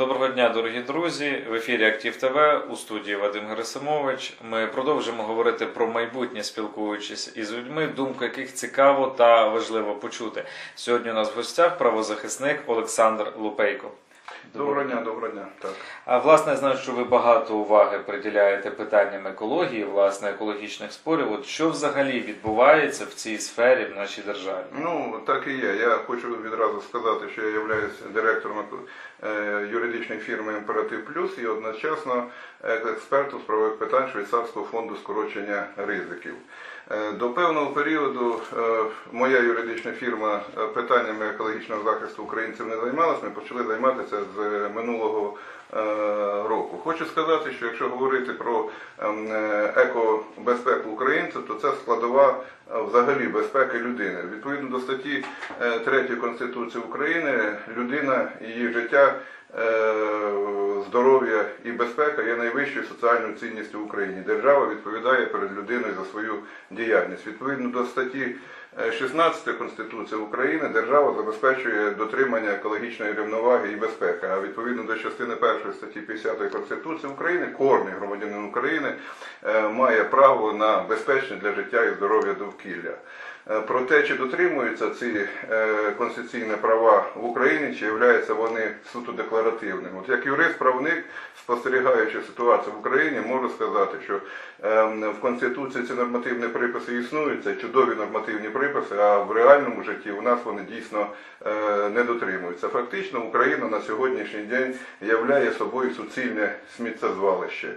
Доброго дня, дорогі друзі! В ефірі Актив ТВ у студії Вадим Герасимович. Ми продовжимо говорити про майбутнє, спілкуючись із людьми, думку яких цікаво та важливо почути. Сьогодні у нас в гостях правозахисник Олександр Лупейко. Доброго дня, доброго дня. Так. А власне, я знаю, що ви багато уваги приділяєте питанням екології, власне, екологічних спорів. От що взагалі відбувається в цій сфері в нашій державі? Ну, так і є. Я хочу відразу сказати, що я являюсь директором е, юридичної фірми Імператив Плюс і одночасно е, експертом з правових питань Швейцарського фонду скорочення ризиків. Е, До певного періоду е, моя юридична фірма е, питаннями екологічного захисту українців не займалась. Ми почали займатися з минулого року. Хочу сказати, що якщо говорити про ем, екобезпеку українців, то це складова взагалі безпеки людини. Відповідно до статті 3 Конституції України, людина, її життя, здоров'я і безпека є найвищою соціальною цінністю в Україні. Держава відповідає перед людиною за свою діяльність. Відповідно до статті е, 16 Конституції України держава забезпечує дотримання екологічної рівноваги і безпеки. А відповідно до частини 1 статті 50 Конституції України кожний громадянин України е, має право на безпечне для життя і здоров'я довкілля. Е, Про те, чи дотримуються ці е, конституційні права в Україні, чи являються вони суто декларативними. От як юрист-правник, спостерігаючи ситуацію в Україні, можу сказати, що е, в Конституції ці нормативні приписи існують, це чудові нормативні приписи, а в реальному житті у нас вони дійсно е, не дотримуються. Фактично Україна на сьогоднішній день являє собою суцільне сміттєзвалище.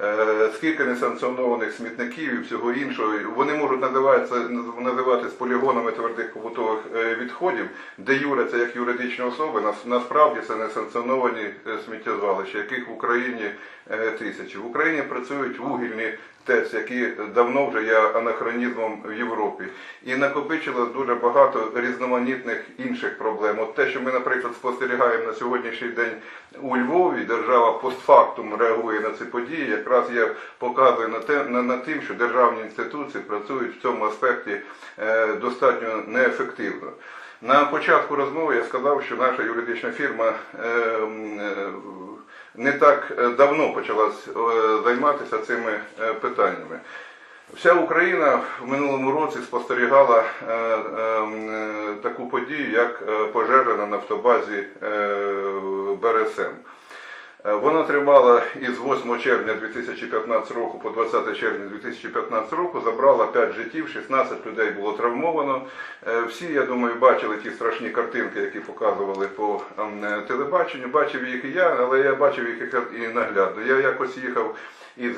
Е, Скільки несанкціонованих смітників і всього іншого, вони можуть називатися, називатись полігонами твердих побутових е, відходів, де юре це як юридичні особи, насправді це несанкціоновані е, сміттєзвалища, яких в Україні тисячі. В Україні працюють вугільні ТЕЦ, які давно вже є анахронізмом в Європі. І накопичилось дуже багато різноманітних інших проблем. От те, що ми, наприклад, спостерігаємо на сьогоднішній день у Львові, держава постфактум реагує на ці події, якраз я показую на, те, на, на тим, що державні інституції працюють в цьому аспекті е, достатньо неефективно. На початку розмови я сказав, що наша юридична фірма е, е, не так е, давно почала е, займатися цими е, питаннями. Вся Україна в минулому році спостерігала е, е, е, таку подію, як пожежа на нафтобазі е. Е, Вона тривала із 8 червня 2015 року по 20 червня 2015 року, забрала 5 життів, 16 людей було травмовано. Е, Всі, я думаю, бачили ті страшні картинки, які показували по ем, е, телебаченню. Бачив їх і я, але я бачив їх і наглядно. Я якось їхав із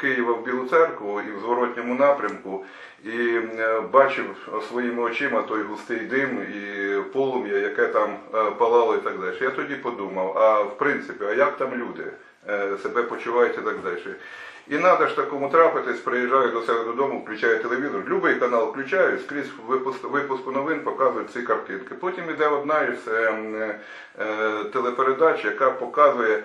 Києва в Білу церкву і в зворотньому напрямку, і е, бачив своїми очима той густий дим і полум'я, яке там е, палало і так далі. Я тоді подумав, а в принципі, а як там люди е, себе почувають і так далі. І треба ж такому трапитись, приїжджаю до себе додому, включаю телевізор, любий канал включаю, скрізь випуск, випуску новин показують ці картинки. Потім іде одна із е, е, е, телепередач, яка показує.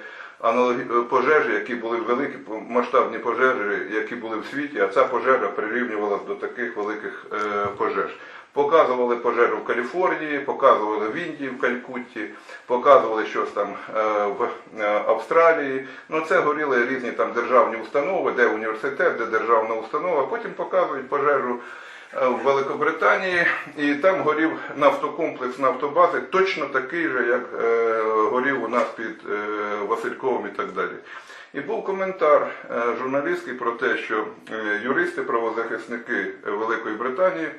Пожежі, які були великі масштабні пожежі, які були в світі, а ця пожежа прирівнювалася до таких великих е, пожеж. Показували пожежу в Каліфорнії, показували в Індії, в Калькутті, показували щось там е, в е, Австралії. Ну це горіли різні там державні установи, де університет, де державна установа. Потім показують пожежу е, в Великобританії, і там горів нафтокомплекс нафтобази, точно такий же, як е, горів у нас під е, Васильковим і так далі. І був коментар е, журналістський про те, що е, юристи, правозахисники Великої Британії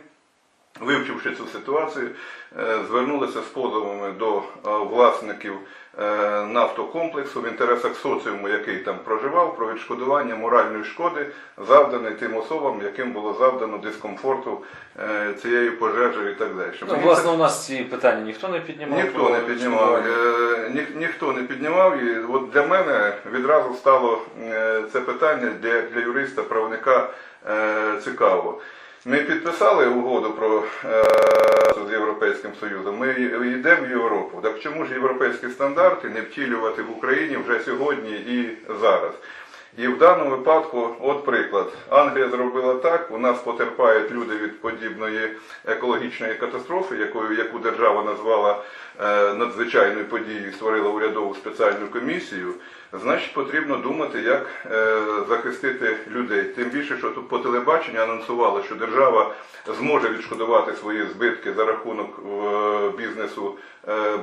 Вивчивши цю ситуацію, е, звернулися з позовами до е, власників е, нафтокомплексу в інтересах соціуму, який там проживав, про відшкодування моральної шкоди, завданої тим особам, яким було завдано дискомфорту е, цією пожежею і так далі. Ну, Мені власне, у нас ці питання ніхто не піднімав. Ніхто не піднімав, е, ні, ніхто не піднімав. І от для мене відразу стало е, це питання для, для юриста, правника е, цікаво. Ми підписали угоду про е, з Європейським Союзом. Ми йдемо в Європу. Так чому ж європейські стандарти не втілювати в Україні вже сьогодні і зараз? І в даному випадку, от приклад, Англія зробила так, у нас потерпають люди від подібної екологічної катастрофи, якою яку держава назвала е, надзвичайною подією, створила урядову спеціальну комісію. Значить, потрібно думати, як е, захистити людей. Тим більше, що тут по телебаченню анонсували, що держава зможе відшкодувати свої збитки за рахунок е, бізнесу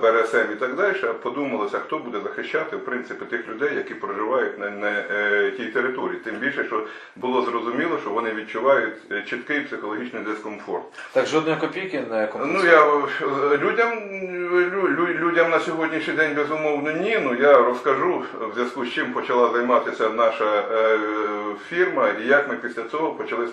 БРСМ і так далі. А подумалося, хто буде захищати в принципі тих людей, які проживають на, на е, тій території. Тим більше, що було зрозуміло, що вони відчувають е, чіткий психологічний дискомфорт. Так, жодної копійки не Ну я е, людям лю- лю- людям на сьогоднішній день безумовно ні. Ну я розкажу в зв'язку з чим почала займатися наша е, фірма, і як ми після цього почали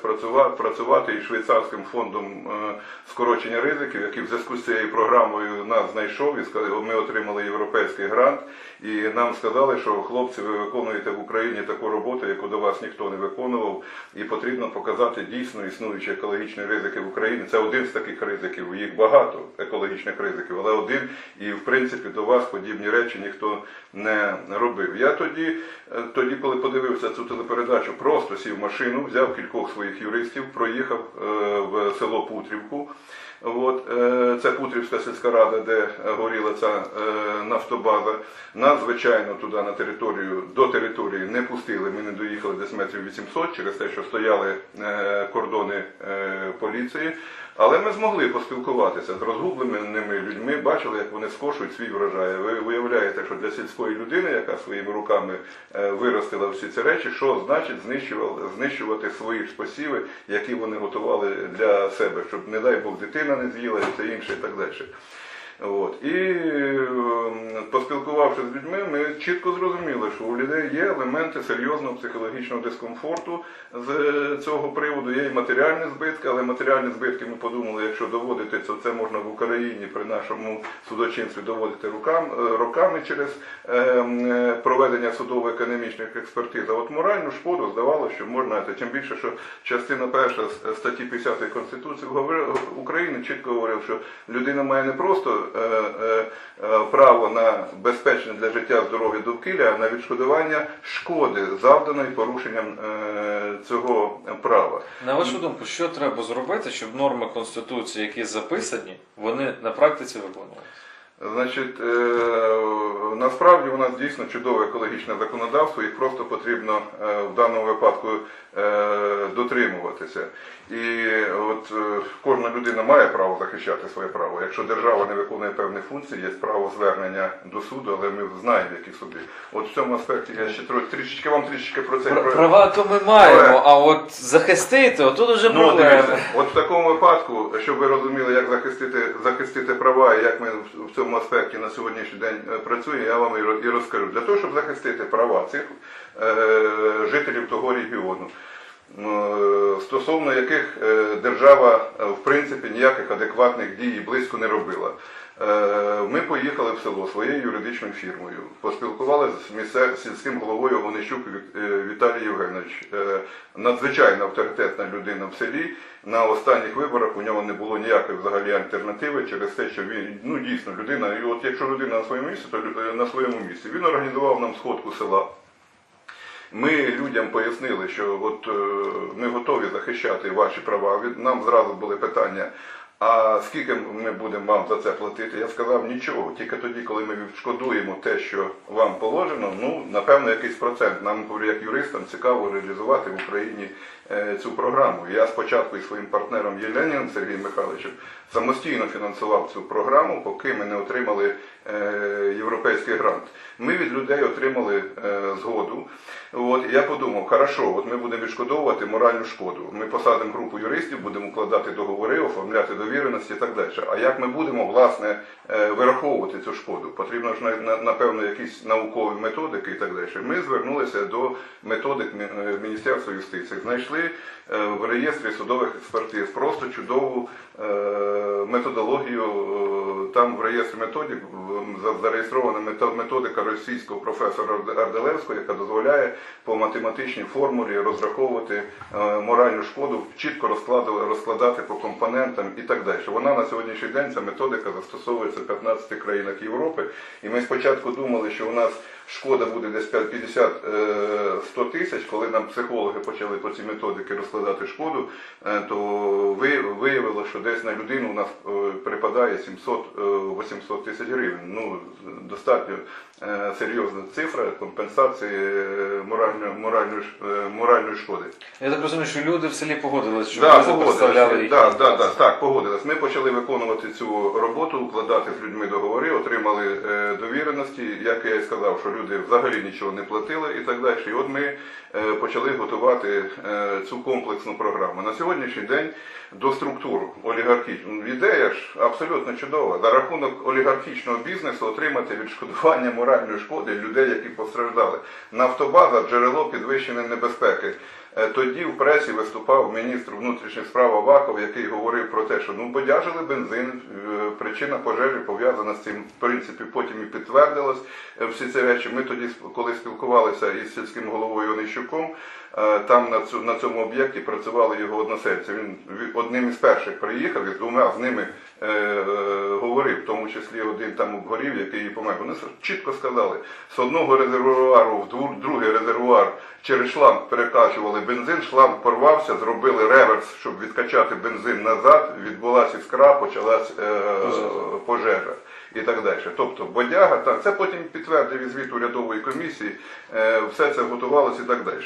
працювати із швейцарським фондом е, скорочення ризиків, який в зв'язку з цією програмою нас знайшов і сказав, ми отримали європейський грант. І нам сказали, що хлопці, ви виконуєте в Україні таку роботу, яку до вас ніхто не виконував, і потрібно показати дійсно існуючі екологічні ризики в Україні. Це один з таких ризиків. Їх багато екологічних ризиків, але один, і в принципі до вас подібні речі ніхто не робив. Я тоді, е, тоді, коли подивився цю телепередачу, просто сів в машину, взяв кількох своїх юристів, проїхав е, в село Путрівку. От, е, це Путрівська сільська рада, де горіла ця е, нафтобаза. Нас, звичайно, туди на територію, до території не пустили. Ми не доїхали десь метрів 800 через те, що стояли кордони поліції. Але ми змогли поспілкуватися з розгубленими людьми, бачили, як вони скошують свій врожай. Ви уявляєте, що для сільської людини, яка своїми руками е, виростила всі ці речі, що значить знищувати свої ж посіви, які вони готували для себе, щоб, не дай Бог, дитина не з'їла і все інше і так далі. От. І ем, поспілкувавшись з людьми, ми чітко зрозуміли, що у людей є елементи серйозного психологічного дискомфорту з е, цього приводу. Є і матеріальні збитки, але матеріальні збитки ми подумали, якщо доводити це, це можна в Україні при нашому судочинстві доводити е, роками через ем, е, проведення судово-економічних експертиз. А от моральну шкоду здавалося, що можна, це тим більше, що частина перша статті 50 Конституції України чітко говорив, що людина має не просто право на безпечне для життя здоров'я довкілля, на відшкодування шкоди, завданої порушенням е, цього права. На вашу думку, що треба зробити, щоб норми Конституції, які записані, вони на практиці виконувалися? Значить, е, насправді у нас дійсно чудове екологічне законодавство, їх просто потрібно е, в даному випадку е, дотримуватися. І от кожна людина має право захищати своє право. Якщо держава не виконує певні функції, є право звернення до суду, але ми знаємо, які суди. От в цьому аспекті я ще трішечки вам трішечки про це Пр- Права то ми маємо, а от захистити, отут уже Ну, проблема. от в такому випадку, щоб ви розуміли, як захистити, захистити права і як ми в- в цьому аспекті на сьогоднішній день працює, я вам і розкажу. Для того, щоб захистити права цих е, жителів того регіону, е, стосовно яких е, держава е, в принципі ніяких адекватних дій близько не робила. Е, Ми поїхали в село своєю юридичною фірмою, поспілкувалися з сільським головою Гонищук Віталій Євгенович. Надзвичайно авторитетна людина в селі. На останніх виборах у нього не було ніякої взагалі альтернативи через те, що він ну дійсно людина. І от якщо людина на своєму місці, то на своєму місці. Він організував нам сходку села. Ми людям пояснили, що от е, ми готові захищати ваші права. Нам зразу були питання. А скільки ми будемо вам за це платити? Я сказав нічого. Тільки тоді, коли ми відшкодуємо те, що вам положено, ну напевно якийсь процент. Нам як юристам цікаво реалізувати в Україні е, цю програму. Я спочатку із своїм партнером Єленіном Сергієм Михайловичем самостійно фінансував цю програму, поки ми не отримали е, європейський грант. Ми від людей отримали згоду. От я подумав, хорошо, от ми будемо відшкодовувати моральну шкоду. Ми посадимо групу юристів, будемо укладати договори, оформляти довіреності і так далі. А як ми будемо власне е, вираховувати цю шкоду? Потрібно ж на- на- напевно якісь наукові методики і так далі. Ми звернулися до методик е, Міністерства юстиції. Знайшли е, в реєстрі судових експертиз просто чудову методологію. Там в реєстрі методик зареєстрована методика російського професора Арделевського, яка дозволяє по математичній формулі розраховувати е, моральну шкоду, чітко розкладати по компонентам і так далі. Вона на сьогоднішній день ця методика застосовується в 15 країнах Європи. І ми спочатку думали, що у нас шкода буде десь 50-100 тисяч, коли нам психологи почали по ці методики розкладати шкоду, е, то ви- виявилося, що десь на людину у нас е, припадає 700-800 тисяч гривень. Ну, достатньо е, серйозна цифра компенсації е, моральної, моральної, е, моральної шкоди. Я так розумію, що люди в селі погодились, що Да, ви представляли їх. Да, да, да, так, погодились. Ми почали виконувати цю роботу, укладати з людьми договори, отримали е, довіреності. Як я і сказав, що люди взагалі нічого не платили і так далі. І от ми е, почали готувати е, цю комплексну програму. На сьогоднішній день до структур олігархічних ідея ж абсолютно чудова. За рахунок олігархічного бізнесу отримати відшкодування моральної шкоди людей, які постраждали. Нафтобаза джерело підвищеної небезпеки. Е, Тоді в пресі виступав міністр внутрішніх справ Аваков, який говорив про те, що ну бодяжили бензин, е, причина пожежі пов'язана з цим. В принципі, потім і підтвердилось е, всі ці речі. Ми тоді, коли спілкувалися із сільським головою Онищуком, там на цю на цьому об'єкті працювали його односельці. Він одним із перших приїхав і з двома з ними е, е, говорив, в тому числі один там обгорів, який і помер. Вони чітко сказали, з одного резервуару в другий резервуар через шланг перекачували бензин, шланг порвався, зробили реверс, щоб відкачати бензин назад, відбулася іскра, почалась е, Пожежа. пожежа. І так далі. Тобто бодяга, так, це потім підтвердив і звіт урядової комісії, е, все це готувалося і так далі.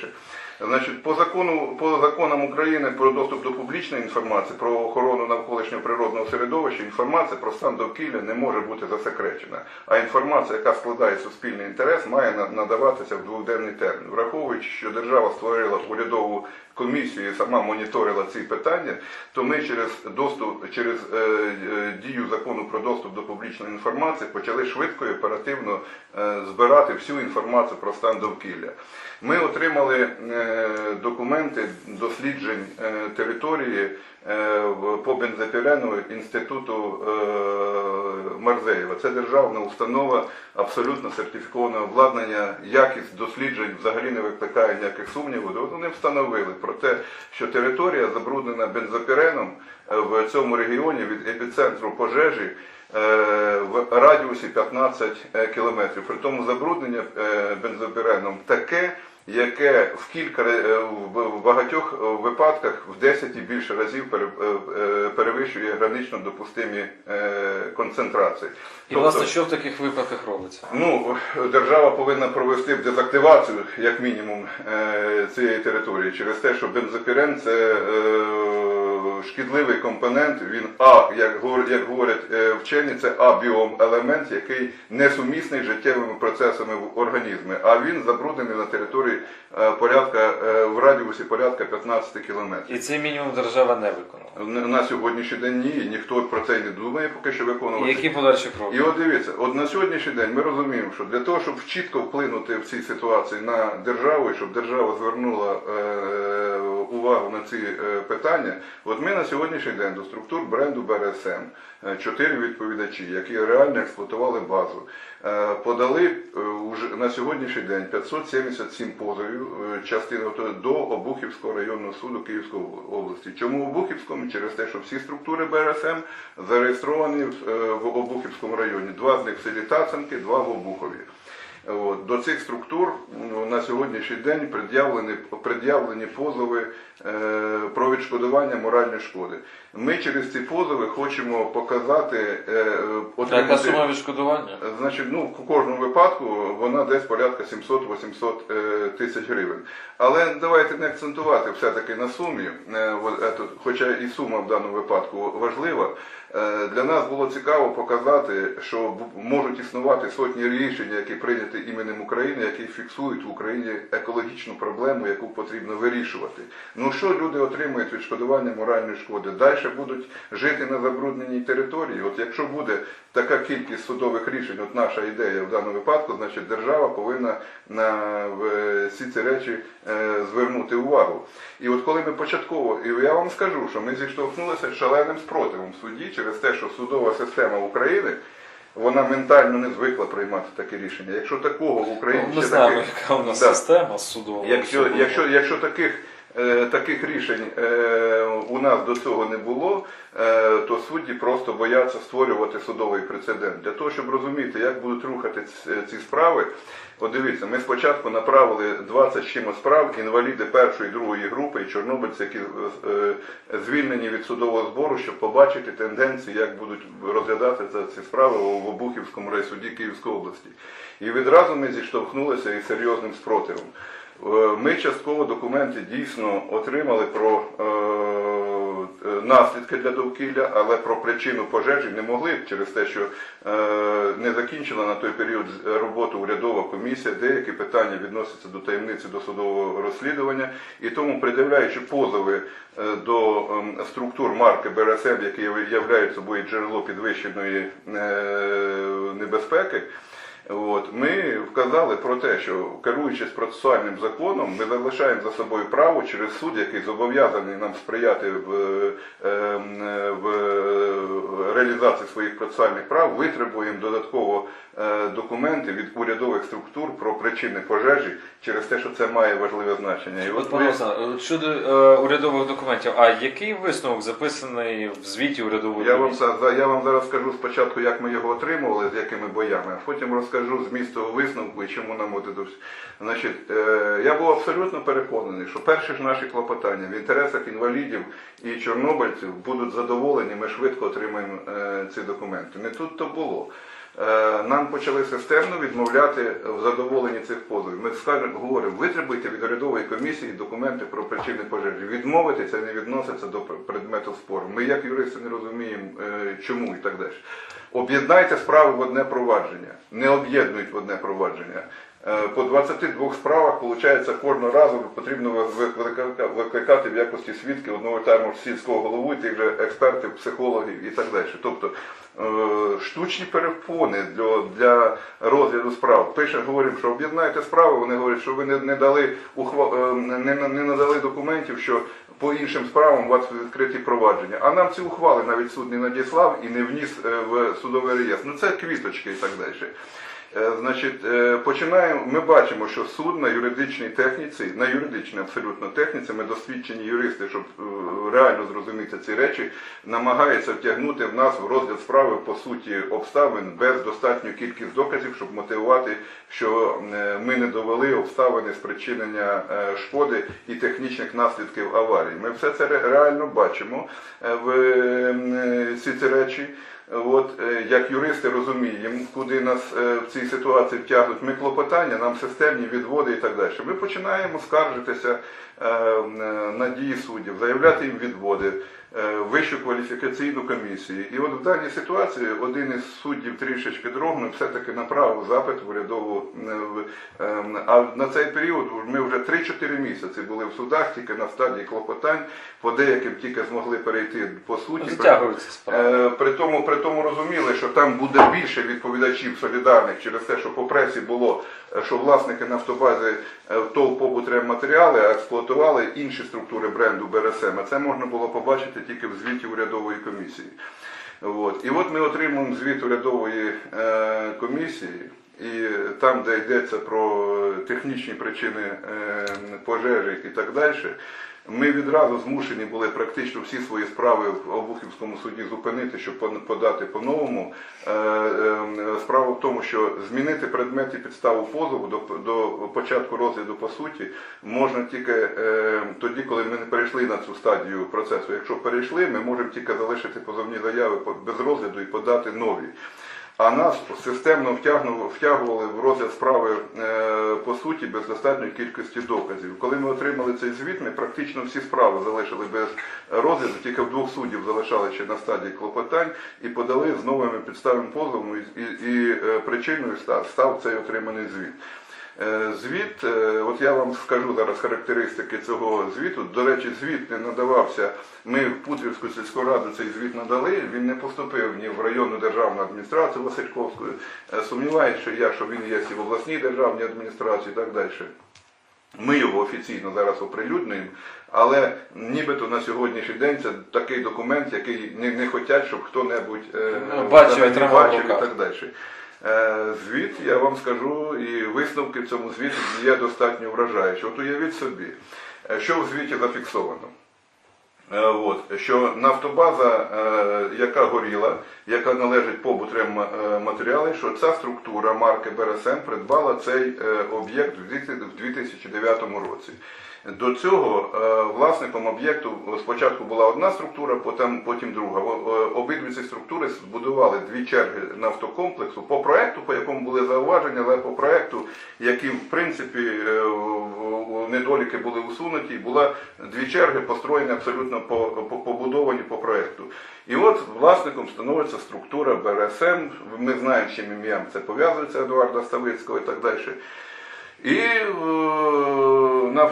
Значить, по закону, по законам України про доступ до публічної інформації, про охорону навколишнього природного середовища, інформація про стан довкілля не може бути засекречена. А інформація, яка складає суспільний інтерес, має надаватися в дводенний термін. Враховуючи, що держава створила урядову комісію і сама моніторила ці питання, то ми через доступ через е, е, дію закону про доступ до публічної інформації почали швидко і оперативно е, збирати всю інформацію про стан довкілля. Ми отримали е, документи досліджень е, території е, по бензопірену інституту е, Марзеєва. Це державна установа, абсолютно сертифіковане обладнання. Якість досліджень взагалі не викликає ніяких сумнівів. Вони встановили про те, що територія забруднена бензопіреном е, в цьому регіоні від епіцентру пожежі е, в радіусі 15 кілометрів. При тому забруднення е, бензопіреном таке, яке в кілька е, в багатьох е, випадках в 10 і більше разів е, перевищує гранично допустимі концентрації. І власне, що в таких випадках робиться? Ну, держава повинна провести дезактивацію, як мінімум, цієї території через те, що бензопірен це шкідливий компонент. Він А, як як говорять е, вчені, це абіом-елемент, який несумісний з життєвими процесами в організмі. А він забруднений на території е, порядка е, в радіусі порядка 15 кілометрів. І цей мінімум держава не виконала. На сьогоднішній день ні, ніхто про це й не думає, поки що виконувати. Які подальші кроки? І от дивіться, от на сьогоднішній день ми розуміємо, що для того, щоб чітко вплинути в цій ситуації на державу, і щоб держава звернула е, увагу на ці е, питання, от ми на сьогоднішній день до структур бренду БРСМ, чотири відповідачі, які реально експлуатували базу, е, подали е, на сьогоднішній день 577 позовів е, частини до Обухівського районного суду Київської області. Чому в Обухівському? Через те, що всі структури БРСМ зареєстровані в, е, Обухівському районі. Два з них в селі Тацанки, два в Обухові. От, до цих структур на сьогоднішній день пред'явлені, пред'явлені позови е, про відшкодування моральної шкоди. Ми через ці позови хочемо показати, е, яка отримати- сума відшкодування? Значить, ну в кожному випадку вона десь порядка 700-800 е, тисяч гривень. Але давайте не акцентувати все-таки на сумі, е, хоча і сума в даному випадку важлива. Е, Для нас було цікаво показати, що можуть існувати сотні рішень, які прийняті іменем України, які фіксують в Україні екологічну проблему, яку потрібно вирішувати. Ну що люди отримують відшкодування моральної шкоди? Далі будуть жити на забрудненій території. От якщо буде така кількість судових рішень, от наша ідея в даному випадку, значить держава повинна на е, всі ці речі звернути увагу. І от коли ми початково, і я вам скажу, що ми зіштовхнулися з шаленим спротивом в суді через те, що судова система України. Вона ментально не звикла приймати таке рішення. Якщо такого в Україні Ну, Ми ще знаємо, таких- яка у нас Да. система судова. Якщо, якщо, якщо таких е, таких рішень е, у нас до цього не було, е, то судді просто бояться створювати судовий прецедент. Для того, щоб розуміти, як будуть рухати ці, справи, от дивіться, ми спочатку направили 20 з чимось справ інваліди першої і другої групи і чорнобильці, які е, звільнені від судового збору, щоб побачити тенденції, як будуть розглядати ці справи в Обухівському райсуді Київської області. І відразу ми зіштовхнулися із серйозним спротивом. Е, Ми частково документи дійсно отримали про е, е, наслідки для довкілля, але про причину пожежі не могли через те, що не закінчила на той період роботу урядова комісія. Деякі питання відносяться до таємниці досудового розслідування, і тому придивляючи позови до ем, структур марки БРСМ, які являють собою джерело підвищеної небезпеки. От, ми вказали про те, що керуючись процесуальним законом, ми залишаємо за собою право через суд, який зобов'язаний нам сприяти в, е, е, в реалізації своїх процесуальних прав, витребуємо додатково е, документи від урядових структур про причини пожежі через те, що це має важливе значення. І От, от ми- щодо е, урядових документів, а який висновок записаний в звіті урядової Я вам, я вам зараз скажу спочатку, як ми його отримували, з якими боями, а потім розкажу зміст того висновку і чому нам іду. Значить, е, я був абсолютно переконаний, що перші ж наші клопотання в інтересах інвалідів і чорнобильців будуть задоволені, ми швидко отримаємо е, ці документи. Не тут то було. Е, Нам почали системно відмовляти в задоволенні цих позовів. Ми скажемо, говоримо, витребуйте від урядової комісії документи про причини пожежі. Відмовити це не відноситься до предмету спору. Ми, як юристи, не розуміємо, е, чому і так далі. Об'єднайте справи в одне провадження, не об'єднують в одне провадження. Е, По 22 справах, виходить, кожного разу потрібно викликати, в якості свідків одного ж сільського голову, тих же експертів, психологів і так далі. Тобто е, штучні перепони для, для розгляду справ. Пише, говоримо, що об'єднайте справи, вони говорять, що ви не, не дали ухва, е, не, не, надали документів, що по іншим справам у вас відкриті провадження. А нам ці ухвали навіть суд не надіслав і не вніс в судовий реєстр. Ну це квіточки і так далі. Е, Значить, е, починаємо. Ми бачимо, що суд на юридичній техніці, на юридичній абсолютно техніці, ми досвідчені юристи, щоб е, реально зрозуміти ці речі, намагається втягнути в нас в розгляд справи по суті обставин без достатньої кількість доказів, щоб мотивувати, що ми не довели обставини спричинення шкоди і технічних наслідків аварії. Ми все це реально бачимо в всі ці речі. От е, як юристи розуміємо, куди нас е, в цій ситуації втягнуть ми клопотання, нам системні відводи і так далі. Ми починаємо скаржитися е, на дії суддів, заявляти їм відводи, вищу кваліфікаційну комісію. І от в даній ситуації один із суддів трішечки дрогнув, все-таки направив запит в урядову. е, в- е, А на цей період ми вже 3-4 місяці були в судах, тільки на стадії клопотань, по деяким тільки змогли перейти по суті. Справи. Е, При тому, при тому розуміли, що там буде більше відповідачів солідарних через те, що по пресі було, е, що власники нафтобази е, ТОВ побутрематеріали експлуатували інші структури бренду БРСМ. А це можна було побачити тільки в звіті урядової комісії. От. І от ми отримуємо звіт урядової е, комісії, і там, де йдеться про технічні причини е, пожежі і так далі, ми відразу змушені були практично всі свої справи в Обухівському суді зупинити, щоб подати по-новому. Е, е, Справа в тому, що змінити предмет і підставу позову до, до початку розгляду по суті можна тільки е, тоді, коли ми не перейшли на цю стадію процесу. Якщо перейшли, ми можемо тільки залишити позовні заяви без розгляду і подати нові. А нас системно втягували в розгляд справи е, по суті без достатньої кількості доказів. Коли ми отримали цей звіт, ми практично всі справи залишили без розгляду, тільки в двох суддів залишали ще на стадії клопотань і подали з новими підставами позову, і, і, і е, причиною став цей отриманий звіт. Е, Звіт, е, от я вам скажу зараз характеристики цього звіту. До речі, звіт не надавався. Ми в Путрівську сільську раду цей звіт надали. Він не поступив ні в районну державну адміністрацію Васильковську. Е, Сумніваюся, я, що він є і в обласній державній адміністрації і так далі. Ми його офіційно зараз оприлюднюємо, але нібито на сьогоднішній день це такий документ, який не, не хочуть, щоб хто-небудь е, бачив і так далі. Е, Звіт, я вам скажу, і висновки в цьому звіті є достатньо вражаючі. От уявіть собі, Е, Що в звіті зафіксовано? Е, От, що нафтобаза, яка горіла, яка належить побутрем матеріали, що ця структура марки БРСМ придбала цей об'єкт в 2000 в 2009 році. До цього е, власником об'єкту спочатку була одна структура, потім, друга. О- Обидві ці структури збудували дві черги нафтокомплексу по проекту, по якому були зауваження, але по проекту, які в принципі е, недоліки були усунуті, була дві черги построєні абсолютно по- побудовані по проекту. І от власником становиться структура БРСМ. Ми знаємо, чим ім'ям це пов'язується Едуарда Ставицького і так далі. І е, на, е,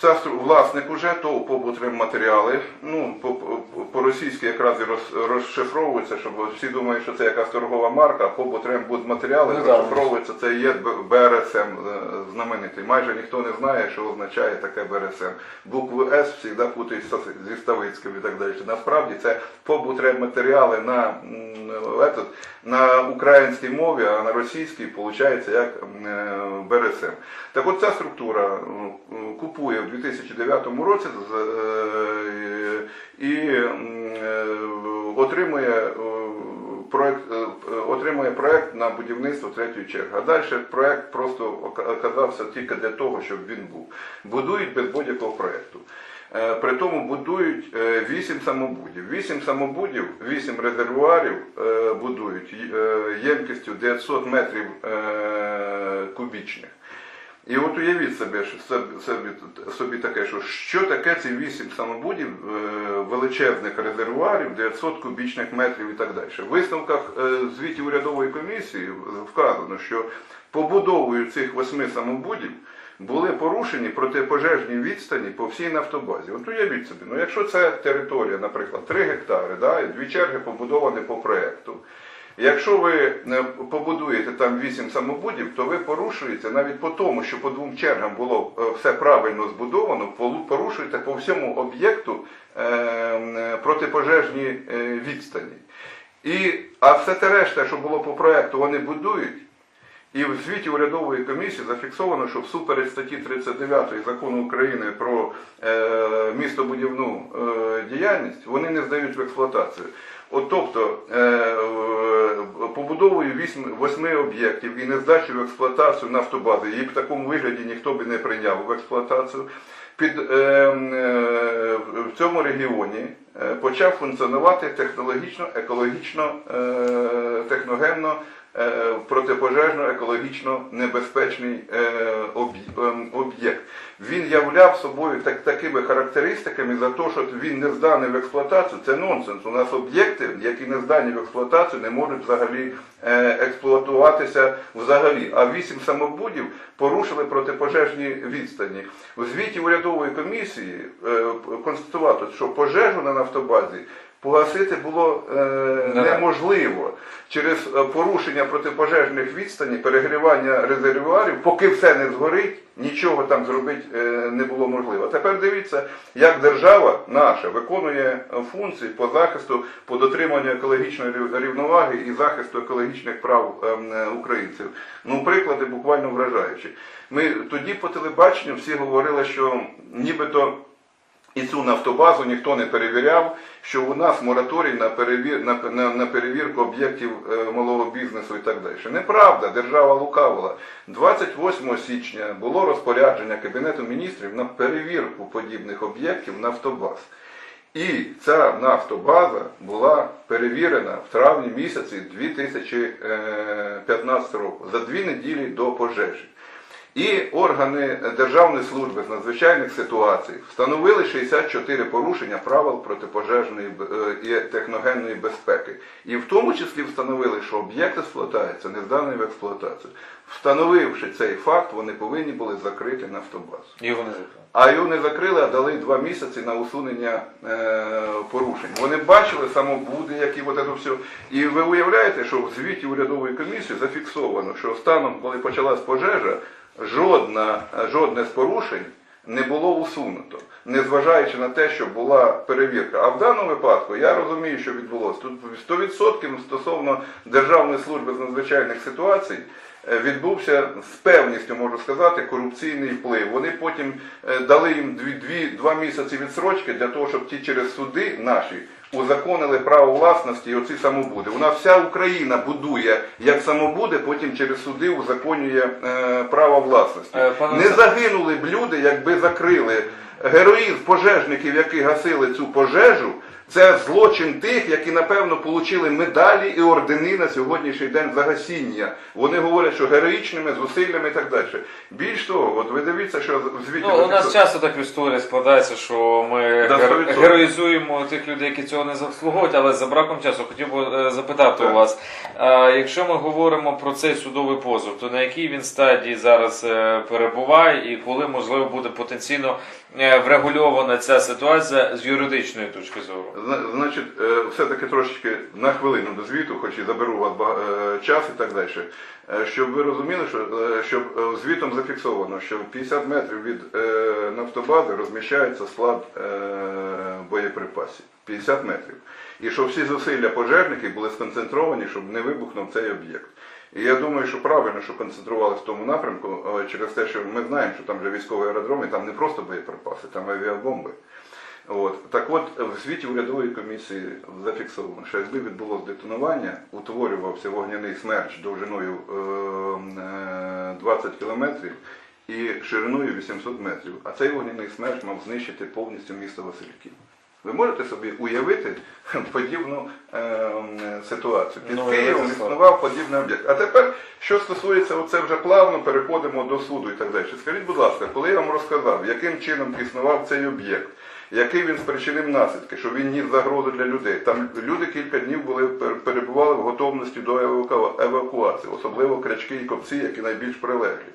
ця власник уже то побутрем-матеріали, ну, по- по- по-російськи якраз і роз, розшифровується, щоб всі думають, що це якась торгова марка, а побутрем-будматеріали Ну, розшифровується, це є БРСМ е, знаменитий. Майже ніхто не знає, що означає таке БРСМ. Букву С завжди путають зі Ставицьким і так далі. Насправді це побутрем-матеріали на, м, на українській мові, а на російській виходить як е, БРСМ. Так от ця структура купує в 2009 році е, і е, отримує проект, е, отримує проект на будівництво третьої черги. А далі проект просто оказався тільки для того, щоб він був. Будують без будь-якого проекту. При тому будують е, вісім самобудів. Вісім самобудів, вісім резервуарів будують ємкістю 900 метрів кубічних. І от уявіть собі, що собі, собі, таке, що що таке ці вісім самобудів е, величезних резервуарів, 900 кубічних метрів і так далі. В висновках е, звітів урядової комісії вказано, що побудовою цих восьми самобудів були порушені протипожежні відстані по всій нафтобазі. От уявіть собі, ну якщо це територія, наприклад, 3 гектари, да, і дві черги побудовані по проекту. Якщо ви е, побудуєте там 8 самобудів, то ви порушуєте навіть по тому, що по двом чергам було е, все правильно збудовано, порушуєте по всьому об'єкту е, протипожежні відстані. І, а все те решта, що було по проекту, вони будують. І в звіті урядової комісії зафіксовано, що всупереч статті 39 закону України про е, містобудівну е, діяльність вони не здають в експлуатацію. От тобто е, побудовою вісьми- восьми об'єктів і нездачі в експлуатацію нафтобази, її в такому вигляді ніхто би не прийняв в експлуатацію. Під, е, е, в цьому регіоні е, почав функціонувати технологічно, екологічно, е, техногенно е, протипожежно екологічно небезпечний е, ем, об'єкт. Він являв собою так, такими характеристиками за те, що він не зданий в експлуатацію. Це нонсенс. У нас об'єкти, які не здані в експлуатацію, не можуть взагалі е, експлуатуватися взагалі. А вісім самобудів порушили протипожежні відстані. У звіті урядової комісії констатувато, що пожежу на нафтобазі погасити було е, неможливо через е, порушення протипожежних відстані, перегрівання резервуарів, поки все не згорить, нічого там зробити е, не було можливо. Тепер дивіться, як держава наша виконує е, функції по захисту, по дотриманню екологічної рів- рівноваги і захисту екологічних прав ем, е, українців. Ну, приклади буквально вражаючі. Ми тоді по телебаченню всі говорили, що нібито. І цю нафтобазу ніхто не перевіряв, що у нас мораторій на, перевір, на, на, на перевірку об'єктів е, малого бізнесу і так далі. Неправда, держава лукавила. 28 січня було розпорядження Кабінету міністрів на перевірку подібних об'єктів нафтобаз. І ця нафтобаза була перевірена в травні місяці 2015 року, за дві неділі до пожежі. І органи Державної служби з надзвичайних ситуацій встановили 64 порушення правил протипожежної е, і техногенної безпеки. І в тому числі встановили, що об'єкт експлуатації не зданий в експлуатацію. Встановивши цей факт, вони повинні були закрити нафтобазу. Його не закрили. А його не закрили, а дали два місяці на усунення е, порушень. Вони бачили самобуди, які от це все. І ви уявляєте, що в звіті урядової комісії зафіксовано, що станом, коли почалась пожежа, жодна, жодне з порушень не було усунуто, незважаючи на те, що була перевірка. А в даному випадку я розумію, що відбулося. Тут 100% стосовно Державної служби з надзвичайних ситуацій відбувся з певністю, можу сказати, корупційний вплив. Вони потім е, дали їм дві, дві, два місяці відсрочки для того, щоб ті через суди наші узаконили право власності і оці самобуди. У нас вся Україна будує як самобуди, потім через суди узаконює е, право власності. Е, пане Не загинули б люди, якби закрили героїзм пожежників, які гасили цю пожежу. Це злочин тих, які напевно отримали медалі і ордени на сьогоднішній день за гасіння. Вони говорять, що героїчними зусиллями і так далі. Більш того, от ви дивіться, що в звіті Ну, у нас часто так в історії складається, що ми Да, гер- героїзуємо тих людей, які цього не заслуговують, але за браком часу хотів би е, запитати Так. у вас, е, якщо ми говоримо про цей судовий позов, то на якій він стадії зараз е, перебуває і коли можливо буде потенційно врегульована ця ситуація з юридичної точки зору? Значить, е, все-таки трошечки на хвилину до звіту, хоч і заберу вас е, час і так далі. Е, Щоб ви розуміли, що е, щоб е, звітом зафіксовано, що 50 метрів від е, нафтобази розміщається склад е, боєприпасів. 50 метрів. І що всі зусилля пожежників були сконцентровані, щоб не вибухнув цей об'єкт. І я думаю, що правильно, що концентрувалися в тому напрямку, е, через те, що ми знаємо, що там вже військові аеродроми, там не просто боєприпаси, там авіабомби. От. Так от, в звіті урядової комісії зафіксовано, що якби відбулося детонування, утворювався вогняний смерч довжиною е, е, 20 кілометрів і шириною 800 метрів. А цей вогняний смерч мав знищити повністю місто Васильків. Ви можете собі уявити подібну е, ситуацію? Під Ну, Києвом існував подібний об'єкт. А тепер, що стосується, оце вже плавно переходимо до суду і так далі. Скажіть, будь ласка, коли я вам розказав, яким чином існував цей об'єкт, який він спричинив наслідки, що він ніс загрозу для людей. Там люди кілька днів були перебували в готовності до евакуації, особливо крячки і копці, які найбільш прилеглі.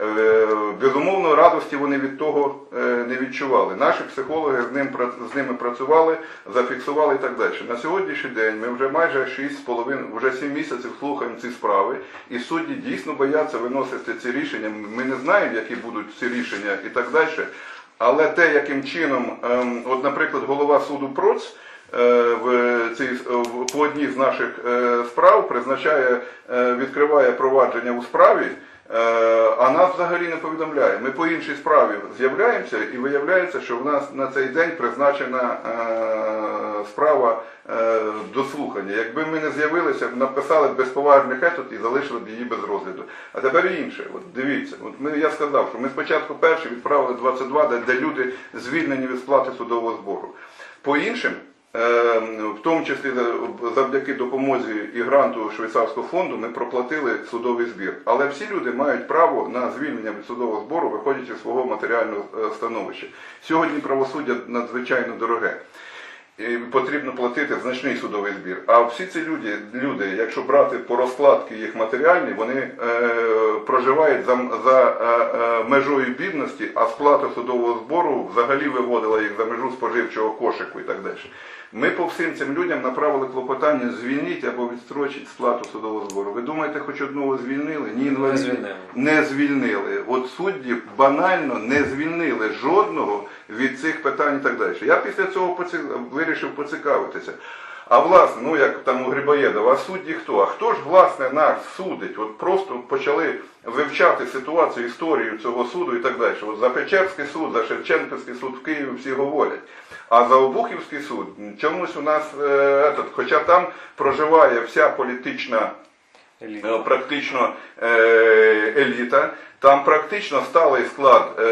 Е, Безумовно, радості вони від того е, не відчували. Наші психологи з, ним, з ними працювали, зафіксували і так далі. На сьогоднішній день ми вже майже 6,5, вже 7 місяців слухаємо ці справи, і судді дійсно бояться виносити ці рішення. Ми не знаємо, які будуть ці рішення і так далі. Але те, яким чином, ем, от, наприклад, голова суду Проц е, в цій по одній з наших справ призначає, відкриває провадження у справі. Е, А нас взагалі не повідомляє. Ми по іншій справі з'являємося і виявляється, що в нас на цей день призначена е, справа е, до слухання. Якби ми не з'явилися, написали безповажний етот і залишили б її без розгляду. А тепер інше. От дивіться, от ми, я сказав, що ми спочатку перші відправили 22, де, де люди звільнені від сплати судового збору. По іншим. Е, В тому числі за- завдяки допомозі і гранту швейцарського фонду ми проплатили судовий збір. Але всі люди мають право на звільнення від судового збору, виходячи з свого матеріального е, становища. Сьогодні правосуддя надзвичайно дороге. І потрібно платити значний судовий збір. А всі ці люди, люди якщо брати по розкладки їх матеріальні, вони е, проживають за, за е, е, межою бідності, а сплата судового збору взагалі виводила їх за межу споживчого кошику і так далі. Ми по всім цим людям направили клопотання звільніть або відстрочіть сплату судового збору. Ви думаєте, хоч одного звільнили? Ні, Не звільнили. не звільнили. От судді банально не звільнили жодного від цих питань і так далі. Я після цього вирішив поцікавитися. А власне, ну як там у Грибоєдова, а судді хто? А хто ж власне нас судить? От просто почали вивчати ситуацію, історію цього суду і так далі. От за Печерський суд, за Шевченківський суд в Києві всі говорять. А за Обухівський суд чомусь у нас, е, этот, хоча там проживає вся політична Еліта. Е, практично е, еліта, там практично сталий склад е,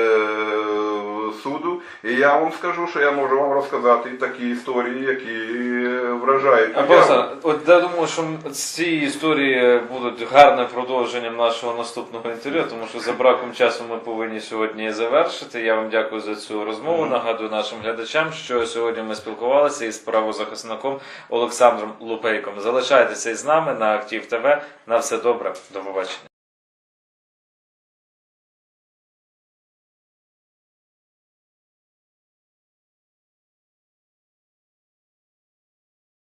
суду. І я вам скажу, що я можу вам розказати такі історії, які е, вражають. А от я думаю, що ці історії будуть гарним продовженням нашого наступного інтерв'ю, тому що за браком часу ми повинні сьогодні завершити. Я вам дякую за цю розмову. Нагадую нашим глядачам, що сьогодні ми спілкувалися із правозахисником Олександром Лупейком. Залишайтеся із нами на Актив ТВ. На все добре. До побачення.